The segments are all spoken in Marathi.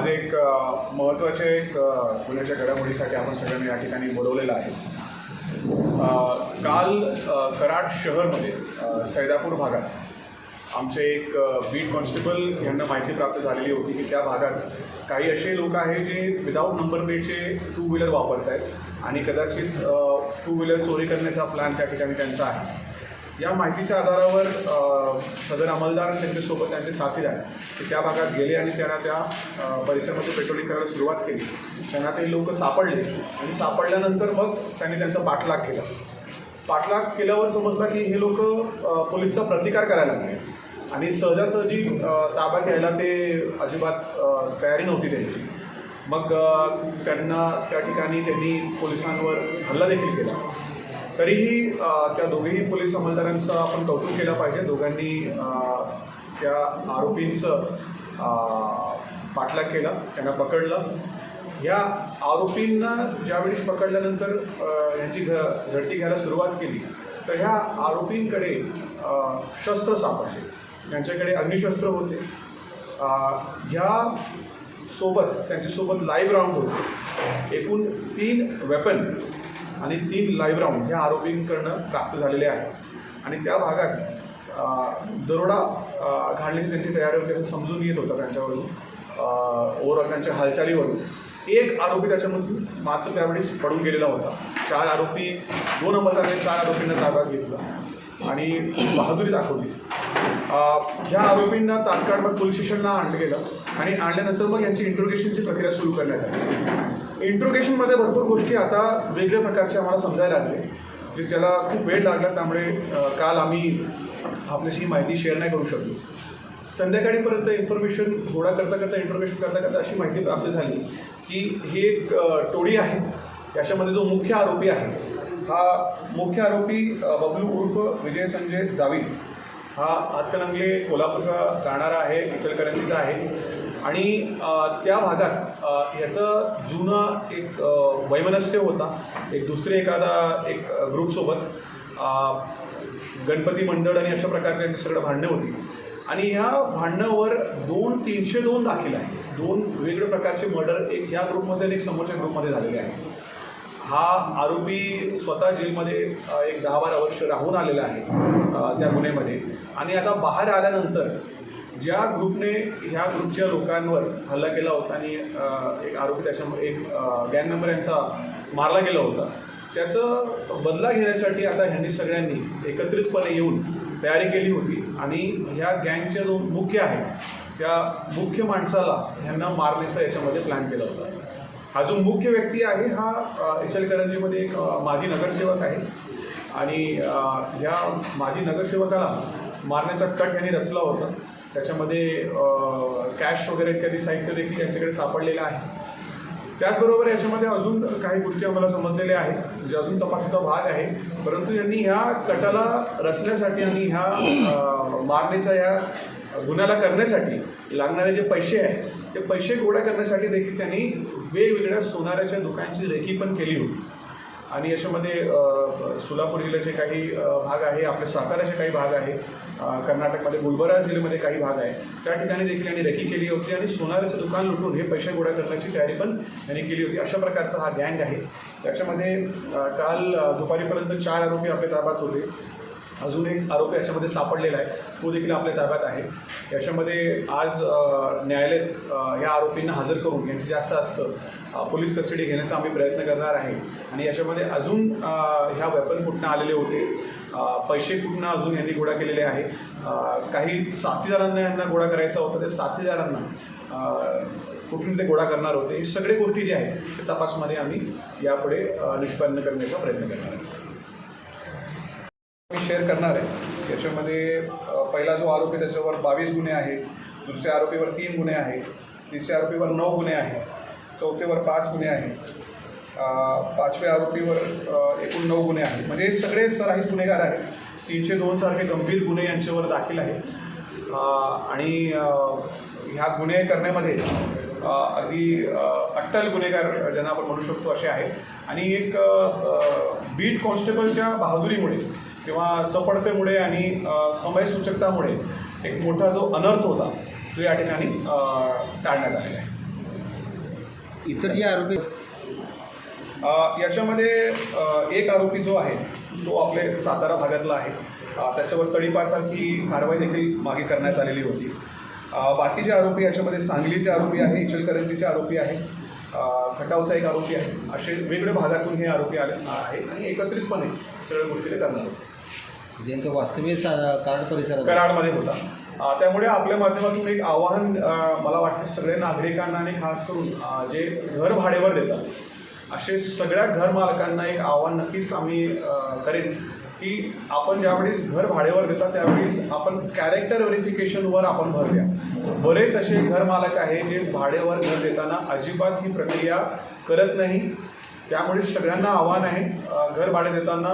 आज एक महत्त्वाचे एक पुण्याच्या घडामोडीसाठी आपण सगळ्यांनी या ठिकाणी बोलवलेलं आहे. काल कराड शहरमध्ये सैदापूर भागात आमचे एक बीट कॉन्स्टेबल यांना माहिती प्राप्त झालेली होती की त्या भागात काही असे लोक आहेत जे विदाऊट नंबर प्लेटचे टू व्हीलर वापरत आहेत आणि कदाचित टू व्हीलर चोरी करण्याचा प्लॅन त्या ठिकाणी त्यांचा आहे. या माहितीच्या आधारावर सदर अंमलदार त्यांच्यासोबत त्यांचे साथीदार ते त्या भागात गेले आणि त्यांना त्या परिसरामध्ये पेट्रोलिंग करायला सुरुवात केली. त्यांना ते लोक सापडले आणि सापडल्यानंतर मग त्यांनी त्यांचा पाठलाग केला. पाठलाग केल्यावर समजला की हे लोक पोलिसचा प्रतिकार करायला लागले. आणि सहजासहजी ताबा घ्यायला ते अजिबात तयारी नव्हती त्यांची. मग त्यांना त्या ठिकाणी त्यांनी पोलिसांवर हल्ला देखील केला. तरीही त्या दोघेही पोलीस अंमलदारांचं आपण कौतुक केलं पाहिजे. दोघांनी त्या आरोपींचं पाठलाग केला त्यांना पकडलं. या आरोपींना ज्यावेळेस पकडल्यानंतर यांची घ झडती घ्यायला सुरुवात केली तर ह्या आरोपींकडे शस्त्र सापडले. यांच्याकडे अग्निशस्त्र होते. ह्या सोबत त्यांच्यासोबत लाईव्ह राऊंड होते. एकूण तीन वेपन आणि तीन लाईव्ह राऊंड ह्या आरोपींकडनं प्राप्त झालेले आहे आणि त्या भागात दरोडा घालण्याची त्यांची तयारी होती असं समजून येत होतं त्यांच्यावरून. ओव्हरऑल त्यांच्या हालचालीवरून. एक आरोपी त्याच्यामधून मात्र त्यावेळेस पडून गेलेला होता. चार आरोपी दोन अंमलदारांनी चार आरोपींना ताब्यात घेतला. आणि बहादुरी दाखवली. ह्या आरोपींना तात्काळ मग पोलीस स्टेशनला आणलं गेलं आणि आणल्यानंतर मग यांची इंट्रोगेशनची प्रक्रिया सुरू करण्यात आली. इंट्रोगेशनमध्ये भरपूर गोष्टी आता वेगळ्या प्रकारचे आम्हाला समजायला लागले. जे म्हणजे ज्याला खूप वेळ लागला त्यामुळे काल आम्ही आपल्याशी ही माहिती शेअर नाही करू शकलो. संध्याकाळीपर्यंत इन्फॉर्मेशन गोळा करता करता इन्फॉर्मेशन करता करता अशी माहिती प्राप्त झाली की ही एक टोळी आहे. याच्यामध्ये जो मुख्य आरोपी आहे हा मुख्य आरोपी बबलू उर्फ विजय संजय जावीद. हा हातकणंगले कोल्हापूरचा राहणारा आहे इचलकरंजीचा आहे. आणि त्या भागात ह्याचं जुनं एक वैमनस्य होता. एक दुसरे एखादा एक ग्रुपसोबत गणपती मंडळ आणि अशा प्रकारचे सगळं भांडणं होती. आणि ह्या भांडणावर दोन तीनशे दोन दाखल आहेत. दोन वेगवेगळ्या प्रकारचे मर्डर एक ह्या ग्रुपमध्ये आणि एक समोरच्या ग्रुपमध्ये झालेले आहे हा आरोपी स्वतः जेलमध्ये एक दहा बारा वर्ष राहून आलेला आहे त्या गुन्ह्यामध्ये. आणि आता बाहेर आल्यानंतर ज्या ग्रुपने ह्या ग्रुपच्या लोकांवर हल्ला केला होता आणि एक आरोपी त्याच्यामध्ये एक गँग मेंबर यांचा मारला गेला होता त्याचं बदला घेण्यासाठी आता ह्यांनी सगळ्यांनी एकत्रितपणे येऊन तयारी केली होती. आणि ह्या गँगच्या जो मुख्य आहे त्या मुख्य माणसाला ह्यांना मारण्याचा याच्यामध्ये प्लॅन केला होता. हा जो मुख्य व्यक्ती आहे हा अ, इचलकरंजीमध्ये एक माजी नगरसेवक आहे. आणि ह्या माजी नगरसेवकाला मारण्याचा कट यांनी रचला होता. त्याच्यामध्ये कॅश वगैरे इत्यादी साहित्य देखील त्यांच्याकडे सापडलेलं आहे. त्याचबरोबर याच्यामध्ये अजून काही गोष्टी आम्हाला समजलेल्या आहेत जे अजून तपासाचा भाग आहे. परंतु यांनी ह्या कटाला रचण्यासाठी आणि ह्या मारण्याचा ह्या गुन्ह्याला करण्यासाठी लागणारे जे पैसे आहेत ते पैसे गोळा करण्यासाठी देखील त्यांनी वेगवेगळ्या सोनाऱ्याच्या दुकानांची रेखी पण केली होती. आणि याच्यामध्ये सोलापूर जिल्ह्याचे काही भाग आहे आपले साताऱ्याचे काही भाग आहे कर्नाटकमध्ये गुलबर्गा जिल्ह्यामध्ये काही भाग आहे. त्या ठिकाणी देखील यांनी रेखी केली होती आणि सोनाऱ्याचं दुकान लुटून हे पैसे गोळा करण्याची तयारी पण यांनी केली होती. अशा प्रकारचा हा गँग आहे. त्याच्यामध्ये काल दुपारीपर्यंत चार आरोपी आपल्या ताब्यात होते. अजून एक आरोपी याच्यामध्ये सापडलेला आहे. तो देखील आपल्या ताब्यात आहे. याच्यामध्ये आज न्यायालयात या आरोपींना हजर करून यांची जास्त असतं पोलीस कस्टडी घेण्याचा आम्ही प्रयत्न करणार आहे. आणि याच्यामध्ये अजून ह्या वेपन कुठनं आलेले होते पैसे कुठनं अजून यांनी गोळा केलेले आहे काही साथीदारांना यांना गोळा करायचा होता ते साथीदारांना कुठून ते गोळा करणार होते हे सगळे गोष्टी जे आहेत ते तपासमध्ये आम्ही यापुढे निष्पन्न करण्याचा प्रयत्न करणार आहे मी शेअर करणार आहे. याच्यामध्ये पहिला जो आरोपी त्याच्यावर बावीस गुन्हे आहेत. दुसऱ्या आरोपीवर तीन गुन्हे आहेत. तिसऱ्या आरोपीवर नऊ गुन्हे आहेत. चौथेवर पाच गुन्हे आहेत. पाचव्या आरोपीवर एकूण नऊ गुन्हे आहेत. म्हणजे सगळे सराईत गुन्हेगार आहेत. तीनशे दोन सारखे गंभीर गुन्हे यांच्यावर दाखल आहेत. आणि ह्या गुन्हे करण्यामध्ये अगदी अट्टल गुन्हेगार ज्यांना आपण म्हणू शकतो असे आहेत. आणि एक बीट कॉन्स्टेबलच्या बहादुरीमुळे किंवा चपळतेमुळे आणि समयसूचकतामुळे एक मोठा जो अनर्थ होता तो या ठिकाणी टाळण्यात आलेला आहे. इतर जे आरोपी याच्यामध्ये एक आरोपी जो आहे तो आपले सातारा भागातला आहे. त्याच्यावर तडीपारसारखी कारवाई देखील मागे करण्यात आलेली होती. बाकीचे आरोपी याच्यामध्ये सांगलीचे आरोपी आहे इचलकरंजीचे आरोपी आहे. खटावचा एक आरोपी आहे. असे वेगवेगळ्या भागातून हे आरोपी आले आहे आणि एकत्रितपणे सगळ्या गोष्टी ते करणार होते ज्यांचं वास्तव्य कराड परिसरात कराडमध्ये होता. त्यामुळे आपल्या माध्यमातून एक आव्हान मला वाटतं सगळ्या नागरिकांना आणि खास करून जे घर भाडेवर देतात असे सगळ्या घर मालकांना एक आव्हान नक्कीच आम्ही करेन. की आपण ज्यावेळेस घर भाडेवर देता त्यावेळेस आपण कॅरेक्टर व्हेरिफिकेशनवर आपण भर द्या. बरेच असे घर मालक आहे जे भाडेवर घर देताना अजिबात ही प्रक्रिया करत नाही. त्यामुळे सगळ्यांना आव्हान आहे घर भाडे देताना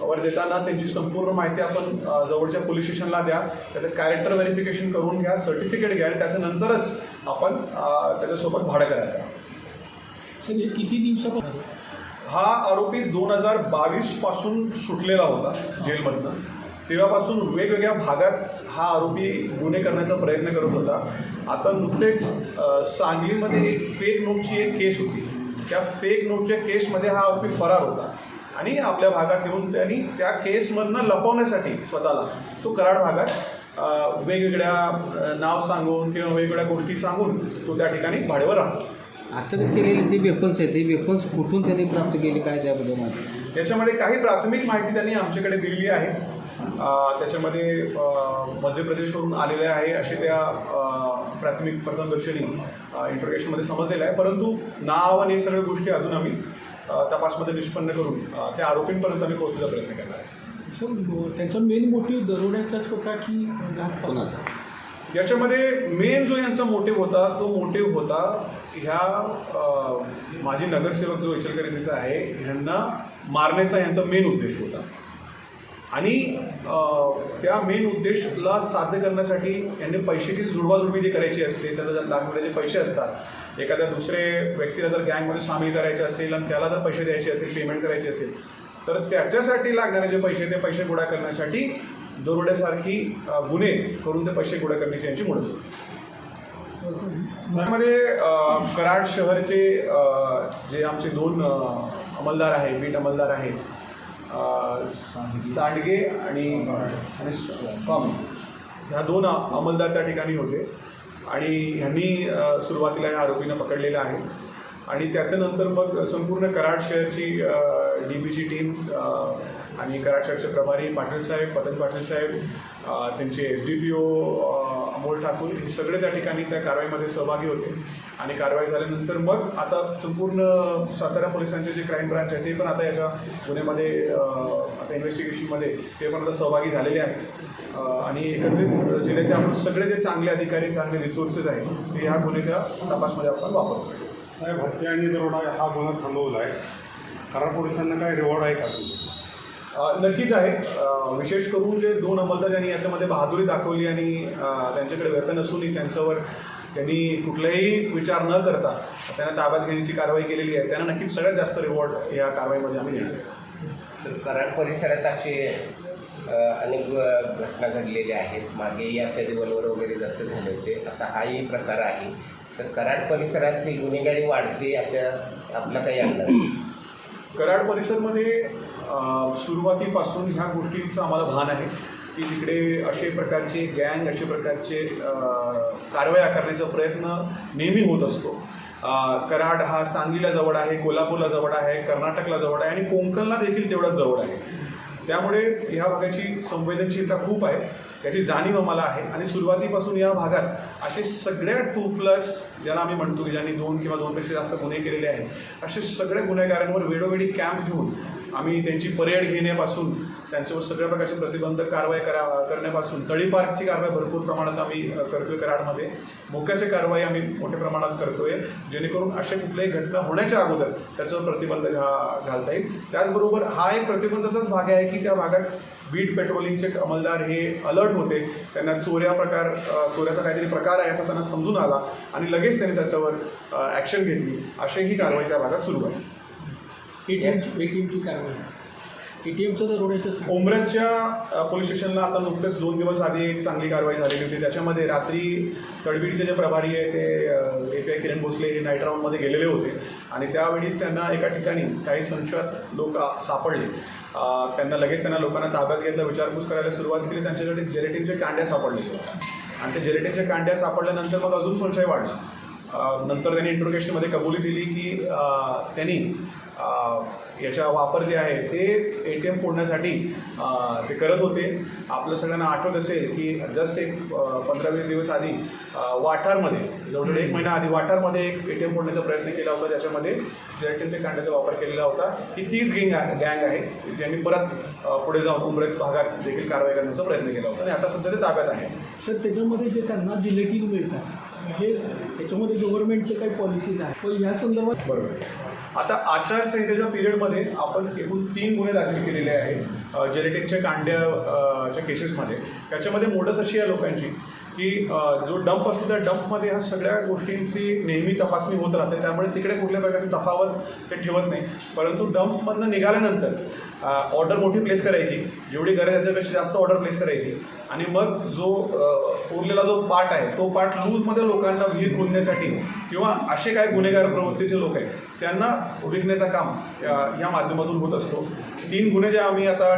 वर देताना त्यांची संपूर्ण माहिती आपण जवळच्या पोलीस स्टेशनला द्या. त्याचं कॅरेक्टर व्हेरिफिकेशन करून घ्या सर्टिफिकेट घ्या त्याच्यानंतरच आपण त्याच्यासोबत भाडं करायला. सर हे किती दिवसापासून हा आरोपी दोन हजार बावीसपासून सुटलेला होता जेलमधनं. तेव्हापासून वेगवेगळ्या भागात हा आरोपी गुन्हे करण्याचा प्रयत्न करत होता. आता नुकतेच सांगलीमध्ये एक फेक नोटची एक केस होती. त्या फेक नोटच्या केसमध्ये हा आरोपी फरार होता. आणि आपल्या भागात येऊन त्यांनी त्या केसमधनं लपवण्यासाठी स्वतःला तो कराड भागात वेगवेगळ्या नाव सांगून किंवा वेगवेगळ्या गोष्टी सांगून तो त्या ठिकाणी भाडेवर राहतो. हस्तगत केलेले जे वेपन्स आहेत ते वेपन्स कुठून त्यांनी प्राप्त केले काय त्याबद्दल माहिती? याच्यामध्ये काही प्राथमिक माहिती त्यांनी आमच्याकडे दिलेली आहे. अ, त्याच्यामध्ये अ, मध्य प्रदेशवरून आलेले आहे असे त्या अ, प्राथमिक प्रथमदर्शनी इंटरोगेशनमध्ये समजलेलं आहे. परंतु नाव आणि हे सगळ्या गोष्टी अजून आम्ही अ, तपासमध्ये निष्पन्न करून अ, त्या आरोपींपर्यंत आम्ही पोहोचण्याचा प्रयत्न करणार आहे. सर त्यांचा मेन मोटिव्ह दरोड्याचाच होता की कोणाचा? याच्यामध्ये मेन जो यांचा मोटिव्ह होता तो मोटिव्ह होता ह्या माजी नगरसेवक जो इचलकरंजीचा आहे ह्यांना मारण्याचा यांचा मेन उद्देश होता. आणि त्या मेन उद्देशला साध्य करण्यासाठी यांनी पैशाची जुळवाजुळवी जी करायची असते त्याला जर लागणारे जे पैसे असतात एखाद्या दुसरे व्यक्तीला जर गँगमध्ये सामील करायचे असेल आणि त्याला जर पैसे द्यायचे असेल पेमेंट करायचे असेल तर त्याच्यासाठी लागणारे जे पैसे ते पैसे गोळा करण्यासाठी दरोड्यासारखी गुन्हे करून ते पैसे गोळा करण्याची यांची मुळच होती. त्यामध्ये कराड शहरचे जे आमचे दोन अंमलदार आहे बीट अंमलदार आहे सांडगे आणि आणि कॉम ह्या दोन अंमलदार त्या ठिकाणी होते. आणि ह्यांनी सुरुवातीला या आरोपींना पकडलेलं आहे. आणि त्याच्यानंतर मग संपूर्ण कराड शहरची डी बीची टीम आणि कराड प्रभारी पाटील साहेब पतन पाटील साहेब त्यांचे S D P O Amol Thakur हे सगळे त्या ठिकाणी त्या कारवाईमध्ये सहभागी होते. आणि कारवाई झाल्यानंतर मग आता संपूर्ण सातारा पोलिसांचे जे क्राईम ब्रांच आहे ते पण आता याच्या गुन्ह्यामध्ये आता इन्व्हेस्टिगेशनमध्ये ते पण आता सहभागी झालेले आहेत. आणि एकत्रित जिल्ह्याचे आपण सगळे जे चांगले अधिकारी चांगले रिसोर्सेस आहेत ते ह्या गुन्ह्याच्या तपासमध्ये आपण वापरतो साहेब हत्या आणि दरोडा हा गुन्हा थांबवला आहे कारण पोलिसांना काय रिवॉर्ड आहे का? नक्कीच आहे. विशेष करून जे दोन अंमलदार यांनी याच्यामध्ये बहादुरी दाखवली आणि त्यांच्याकडे वेपन असूनही त्यांच्यावर त्यांनी कुठलाही विचार न करता त्यांना ताब्यात घेण्याची कारवाई केलेली आहे. त्यांना नक्कीच सगळ्यात जास्त रिवॉर्ड या कारवाईमध्ये आम्ही देणार तर कराड परिसरात असे अनेक घटना घडलेल्या आहेत. मागे या रिव्हॉल्वर वगैरे जप्त झाले होते. आता हाही प्रकार आहे. तर कराड परिसरात ही गुन्हेगारी वाढते अशा आपला काही अंदाज? कराड परिसरमध्ये सुरुवातीपासून ह्या गोष्टींचं आम्हाला भान आहे की तिकडे असे प्रकारचे गँग असे प्रकारचे कारवाया करण्याचा प्रयत्न नेहमी होत असतो. कराड हा सांगलीला जवळ आहे कोल्हापूरला जवळ आहे कर्नाटकला जवळ आहे आणि कोंकणला देखील तेवढंच जवळ आहे. त्यामुळे ह्या भागाची संवेदनशीलता खूप आहे. याची जाणीव मला आहे. आणि सुरुवातीपासून या भागात असे सगळ्या टू प्लस ज्यांना आम्ही म्हणतो की ज्यांनी दोन किंवा दोनपेक्षा जास्त गुन्हे केलेले आहेत असे सगळे गुन्हेगारांवर वेळोवेळी कॅम्प घेऊन आम्ही त्यांची परेड घेण्यापासून त्यांच्यावर सगळ्या प्रकारची प्रतिबंधक कारवाई करा करण्यापासून तळीपारची कारवाई भरपूर प्रमाणात आम्ही करतोय कराडमध्ये. मोक्याची कारवाई आम्ही मोठ्या प्रमाणात करतोय जेणेकरून अशा कुठल्याही घटना होण्याच्या अगोदर त्याच्यावर प्रतिबंध घा घालता येईल. त्याचबरोबर हा एक प्रतिबंधाचाच भाग आहे की त्या भागात बीट पेट्रोलिंगचे अंमलदार हे अलर्ट होते. त्यांना चोऱ्या प्रकार चोऱ्याचा काहीतरी प्रकार आहे असा त्यांना समजून आला आणि लगेच त्यांनी त्याच्यावर ॲक्शन घेतली. अशी ही कारवाई त्या भागात सुरू आहे. ए टी ए टी एमची कारवाई. ए टी एमचं दरोड्याचं पोलीस स्टेशनला आता नुकतेच दोन दिवस आधी एक चांगली कारवाई झालेली होती. त्याच्यामध्ये रात्री तडबीडचे जे प्रभारी आहे ते A P I Kiran Bhosale हे नाईट राऊंडमध्ये गेलेले होते. आणि त्यावेळीच त्यांना एका ठिकाणी काही संशयात लोक सापडले. त्यांना लगेच त्यांना लोकांना ताब्यात घेतलं विचारपूस करायला सुरुवात केली. त्यांच्याकडे जेरेटिनचे कांड्या सापडलेले होत्या आणि ते जेरेटिनच्या कांड्या सापडल्यानंतर मग अजून संशय वाढला. नंतर त्यांनी इंटरोगेशनमध्ये कबुली दिली की त्यांनी अ, याचा वापर जे आहे ते ए टी एम फोडण्यासाठी ते करत होते. आपलं सगळ्यांना आठवत असेल की जस्ट एक पंधरा वीस दिवस आधी वाठारमध्ये जवळजवळ एक महिना आधी वाठारमध्ये एक ए टी एम फोडण्याचा प्रयत्न केला होता. ज्याच्यामध्ये जेरेटिनच्या कांड्याचा वापर केलेला होता. ही तीच गँग गँग आहे ज्यांनी परत पुढे जाऊन उमरेत भागात देखील कारवाई करण्याचा प्रयत्न केला होता. आणि आता सध्या ते ताब्यात आहे. सर त्याच्यामध्ये जे त्यांना जिलेटिन मिळतात हे त्याच्यामध्ये गव्हर्नमेंटचे काही पॉलिसीज आहेत. पण या संदर्भात बरोबर. आता आचारसंहितेच्या पिरियडमध्ये आपण एकूण तीन गुन्हे दाखल केलेले आहेत जेनेटिकच्या कांड्याच्या केसेसमध्ये त्याच्यामध्ये मोडस अशी आहे लोकांची की जो डंप असतो त्या डंपमध्ये ह्या सगळ्या गोष्टींची नेहमी तपासणी होत राहते. त्यामुळे तिकडे कुठल्या प्रकारची तफावत ते ठेवत नाही. परंतु डंपमधनं निघाल्यानंतर ऑर्डर मोठी प्लेस करायची. जेवढी गरज आहे त्याच्यापेक्षा जास्त ऑर्डर प्लेस करायची. आणि मग जो उरलेला जो पार्ट आहे तो पार्ट लूजमध्ये लोकांना विहीर खोदण्यासाठी किंवा असे काय गुन्हेगार प्रवृत्तीचे लोक आहेत त्यांना विकण्याचं काम या माध्यमातून होत असतो. तीन गुन्हे जे आम्ही आता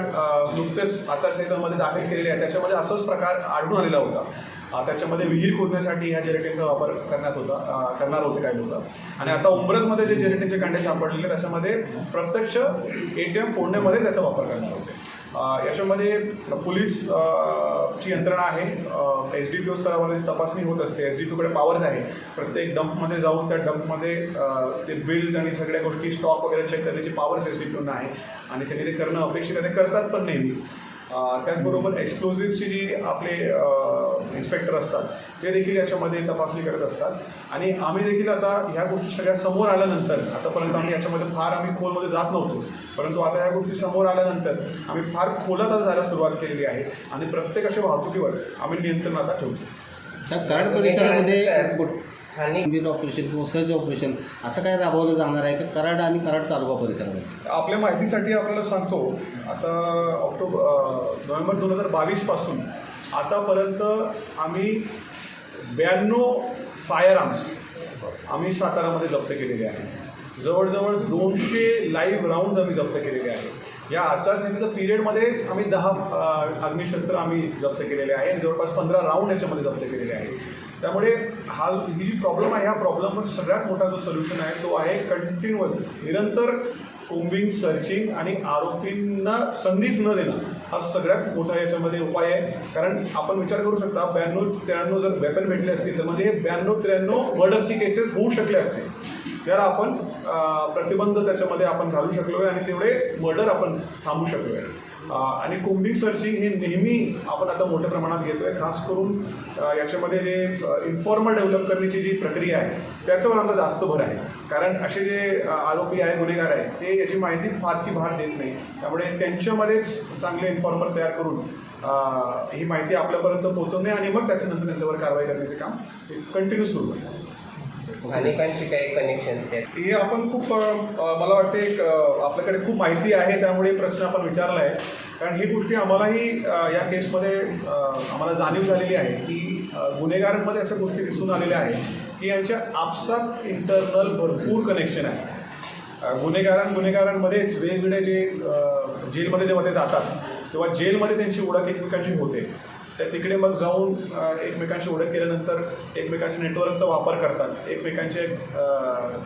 नुकतेच आचारसंहितामध्ये दाखल केलेले आहेत त्याच्यामध्ये असंच प्रकार आढळून आलेला होता. त्याच्यामध्ये विहीर खोदण्यासाठी ह्या जेरेटिनचा वापर करण्यात होता करणार होते काही लोक. आणि आता उंबरसमध्ये जे जेरेटिनचे कांडे सापडलेले त्याच्यामध्ये प्रत्यक्ष ए टी एम फोडण्यामध्ये त्याचा वापर करणार होते. याच्यामध्ये पोलीस ची यंत्रणा आहे. एस डी पी ओ स्तरावर तपासणी होत असते. एस डी पीकडे पॉवर्स आहे. प्रत्येक डंपमध्ये जाऊन त्या डंपमध्ये ते बिल्स आणि सगळ्या गोष्टी स्टॉक वगैरे चेक करण्याची पॉवर्स एस डी पी आहे. आणि त्यांनी ते करणं अपेक्षित आहे. ते करतात पण नेहमी. त्याचबरोबर एक्सप्लोजिव्हची जी आपले इन्स्पेक्टर असतात ते देखील याच्यामध्ये तपासणी करत असतात. आणि आम्ही देखील आता ह्या गोष्टी सगळ्या समोर आल्यानंतर आतापर्यंत आम्ही याच्यामध्ये फार आम्ही खोलमध्ये जात नव्हतो परंतु आता ह्या गोष्टी समोर आल्यानंतर आम्ही फार खोलात आता जायला सुरुवात केलेली आहे आणि प्रत्येक अशा वाहतुकीवर आम्ही नियंत्रण आता ठेवतो. कराड परिसरामध्ये आणि स्थानिक बिल ऑपरेशन किंवा सर्च ऑपरेशन असं काय राबवलं जाणार आहे का? कराड आणि कराड तालुका परिसरामध्ये? आपल्या माहितीसाठी आपल्याला सांगतो आता ऑक्टोबर नोव्हेंबर दोन हजार बावीसपासून आतापर्यंत आम्ही ब्याण्णव फायर आर्म्स आम्ही सातारामध्ये जप्त केलेले आहे. जवळजवळ दोनशे लाईव्ह राऊंड आम्ही जप्त केलेले आहे. या आचारसंहितेच्या पिरियडमध्येच आम्ही दहा अग्निशस्त्र आम्ही जप्त केलेले आहे आणि जवळपास पंधरा राऊंड याच्यामध्ये जप्त केलेले आहे. त्यामुळे हा ही जी प्रॉब्लेम आहे ह्या प्रॉब्लेमवर सगळ्यात मोठा जो सोल्युशन आहे तो आहे कंटिन्युअस निरंतर कोम्बिंग सर्चिंग आणि आरोपींना संधीच न देणं. हा सगळ्यात मोठा याच्यामध्ये उपाय आहे. कारण आपण विचार करू शकता ब्याण्णव त्र्याण्णव जर वेपन भेटले असतील तर म्हणजे ब्याण्णव त्र्याण्णव मर्डरची केसेस होऊ शकले असते. जर आपण प्रतिबंध त्याच्यामध्ये आपण घालू शकलो आहे आणि तेवढे मर्डर आपण थांबू शकलो आहे आणि कोम्बिंग सर्चिंग हे नेहमी आपण आता मोठ्या प्रमाणात घेतो आहे खास करून याच्यामध्ये जे इन्फॉर्मल डेव्हलप करण्याची जी प्रक्रिया आहे त्याच्यावर आमचा जास्त भर आहे. कारण असे जे आरोपी आहे गुन्हेगार आहे ते याची माहिती फारशी भार देत नाही. त्यामुळे त्यांच्यामध्येच चांगले इन्फॉर्मर तयार करून ही माहिती आपल्यापर्यंत पोहोचवणे आणि मग त्याच्यानंतर त्यांच्यावर कारवाई करण्याचे काम कंटिन्यू सुरू आहे. स्थानिकांशी काही कनेक्शन हे आपण खूप मला वाटते आपल्याकडे खूप माहिती आहे त्यामुळे प्रश्न आपण विचारला आहे. कारण ही गोष्टी आम्हालाही या केसमध्ये आम्हाला जाणीव झालेली आहे की गुन्हेगारांमध्ये अशा गोष्टी दिसून आलेल्या आहेत की यांच्या आपसात इंटरनल भरपूर कनेक्शन आहे. गुन्हेगारां गुन्हेगारांमध्येच वेगवेगळे जे जेलमध्ये जेव्हा ते जातात तेव्हा जेलमध्ये त्यांची ओळख एकमेकांची होते. त्या तिकडे मग जाऊन एकमेकांशी ओळख केल्यानंतर एकमेकांच्या नेटवर्कचा वापर करतात एकमेकांचे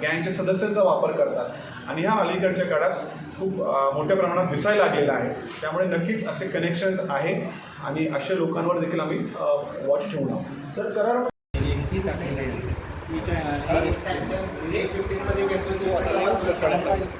गँगच्या सदस्यांचा वापर करतात आणि ह्या अलीकडच्या काळात खूप मोठ्या प्रमाणात दिसायला लागलेला आहे त्यामुळे नक्कीच असे कनेक्शन्स आहे आणि अशा लोकांवर देखील आम्ही वॉच ठेवून आहोत सर कराड का